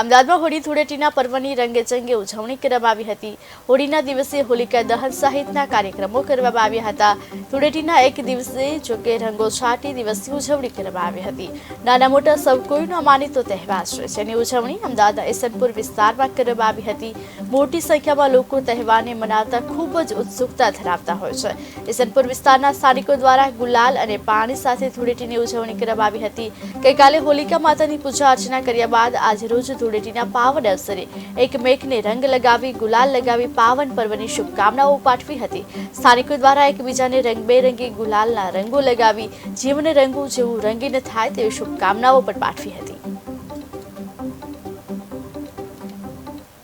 અમદાવાદમાં હોળી ધૂળેટીના પર્વની રંગેચંગે ઉજવણી કરવામાં આવી હતી. હોળીના દિવસે હોલિકા દહન સહિતના કાર્યક્રમો કરવામાં આવ્યા હતા. ધૂળેટીના એક દિવસે જોકે રંગો છાંટી દિવસની ઉજવણી કરવામાં આવી હતી. નાના મોટા સૌ કોઈનો માનીતો તહેવાર છે. જેની ઉજવણી અમદાવાદના એસનપુર વિસ્તારમાં કરવામાં આવી હતી. મોટી સંખ્યામાં લોકો તહેવારને મનાવતા ખૂબ જ ઉત્સુકતા ધરાવતા હોય છે. એસનપુર વિસ્તારના સ્થાનિકો દ્વારા ગુલાલ અને પાણી સાથે ધૂળેટીની ઉજવણી કરવામાં આવી હતી. ગઈકાલે હોલિકા માતાની પૂજા અર્ચના કર્યા બાદ આજે રોજ ધૂળેટીના પાવન અવસરે એક મેઘને રંગ લગાવી ગુલાલ લગાવી પાવન પર્વની શુભકામનાઓ પાઠવી હતી. સ્થાનિકો દ્વારા એકબીજાને રંગબેરંગી ગુલાલના રંગો લગાવી જીવને રંગવું જેવું રંગીન થાય તેવી શુભકામનાઓ પણ પાઠવી હતી.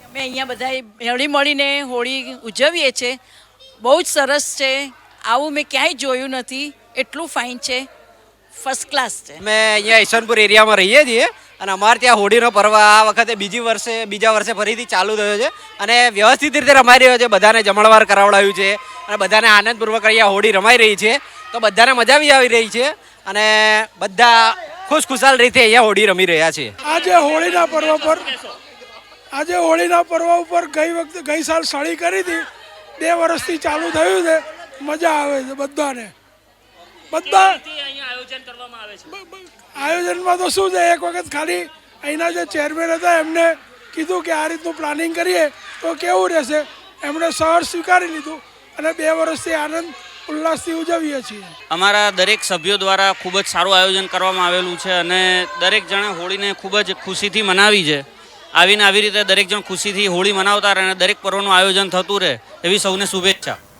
અમે અહીંયા બધા હળી મળીને હોળી ઉજવીએ છીએ બહુ જ સરસ છે. આવું મેં ક્યાંય જોયું નથી. એટલું ફાઇન છે. ફર્સ્ટ ક્લાસ છે. અમે અહીંયા ઈશનપુર એરિયામાં રહીએ છીએ. અને અમારે ત્યાં હોળીનો પર્વ આ વખતે બીજી વર્ષે, બીજા વર્ષે ફરીથી ચાલુ થયો છે. અને વ્યવસ્થિત રીતે રમાઈ રહ્યો છે. બધાને જમણવાર કરાવડાવ્યું છે. અને બધાને આનંદપૂર્વક અહીંયા હોળી રમાઈ રહી છે. તો બધાને મજા બી આવી રહી છે. અને બધા ખુશખુશાલ રીતે અહીંયા હોળી રમી રહ્યા છે. આજે હોળીના પર્વ પર, આજે હોળીના પર્વ ઉપર ગઈ વખતે, ગઈ સાલ સળી કરી હતી. બે વર્ષથી ચાલુ થયું છે. મજા આવે છે બધાને. બધા બ- છે આયોજનમાં તો શું છે? એક વખત ખાલી અહીંના જે ચેરમેન હતા એમને કીધું કે આ રીતનું પ્લાનિંગ કરીએ તો કેવું રહેશે? એમણે સહર સ્વીકારી લીધું અને બે વર્ષથી આનંદ ઉલ્લાસથી ઉજવીએ છીએ. અમારા દરેક સભ્યો દ્વારા ખૂબ જ સારું આયોજન કરવામાં આવેલું છે અને દરેક જણે હોળીને ખૂબ જ ખુશીથી મનાવી છે. આવીને આવી રીતે દરેક જણ ખુશીથી હોળી મનાવતા રહે અને દરેક પર્વનું આયોજન થતું રહે એવી સૌને શુભેચ્છા.